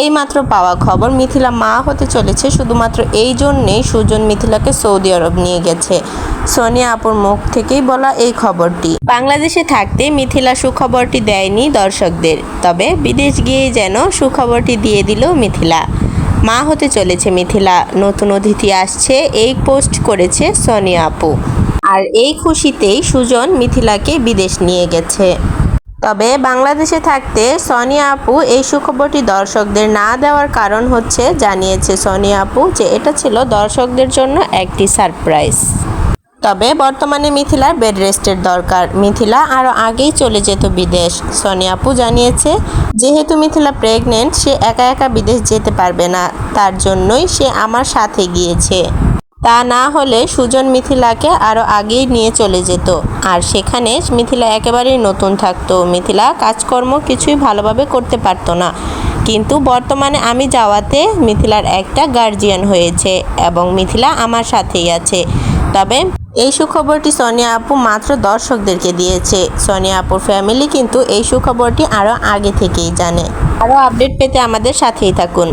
এই মাত্র পাওয়া খবর, মিথিলা মা হতে চলেছে। শুধুমাত্র এই জন্যেই সুজন মিথিলাকে সৌদি আরব নিয়ে গেছে। সোনিয়া আপুর মুখ থেকেই বলা এই খবরটি। বাংলাদেশে থাকতে মিথিলা সুখবরটি দেয়নি দর্শকদের। তবে বিদেশ গিয়েই যেন সুখবরটি দিয়ে দিল মিথিলা। মা হতে চলেছে মিথিলা। নতুন অতিথি আসছে, এই পোস্ট করেছে সোনিয়া আপু। আর এই খুশিতেই সুজন মিথিলাকে বিদেশ নিয়ে গেছে। তবে বাংলাদেশে থাকতে সোনিয়া আপু এই সুখবরটি দর্শকদের না দেওয়ার কারণ হচ্ছে জানিয়েছে সোনিয়া আপু যে এটা ছিল দর্শকদের জন্য একটি সারপ্রাইজ। তবে বর্তমানে মিথিলার বেড রেস্টের দরকার। মিথিলা আরও আগেই চলে যেত বিদেশ। সোনিয়া আপু জানিয়েছে, যেহেতু মিথিলা প্রেগনেন্ট, সে একা একা বিদেশ যেতে পারবে না। তার জন্যই সে আমার সাথে গিয়েছে। তা না হলে সুজন মিথিলাকে আরও আগেই নিয়ে চলে যেত। আর সেখানে মিথিলা একেবারেই নতুন থাকতো। মিথিলা কাজকর্ম কিছুই ভালোভাবে করতে পারতো না। কিন্তু বর্তমানে আমি যাওয়াতে মিথিলার একটা গার্জিয়ান হয়েছে এবং মিথিলা আমার সাথেই আছে। তবে এই সুখবরটি সোনিয়া আপু মাত্র দর্শকদেরকে দিয়েছে। সোনিয়া আপুর ফ্যামিলি কিন্তু এই সুখবরটি আরও আগে থেকেই জানে। আরও আপডেট পেতে আমাদের সাথেই থাকুন।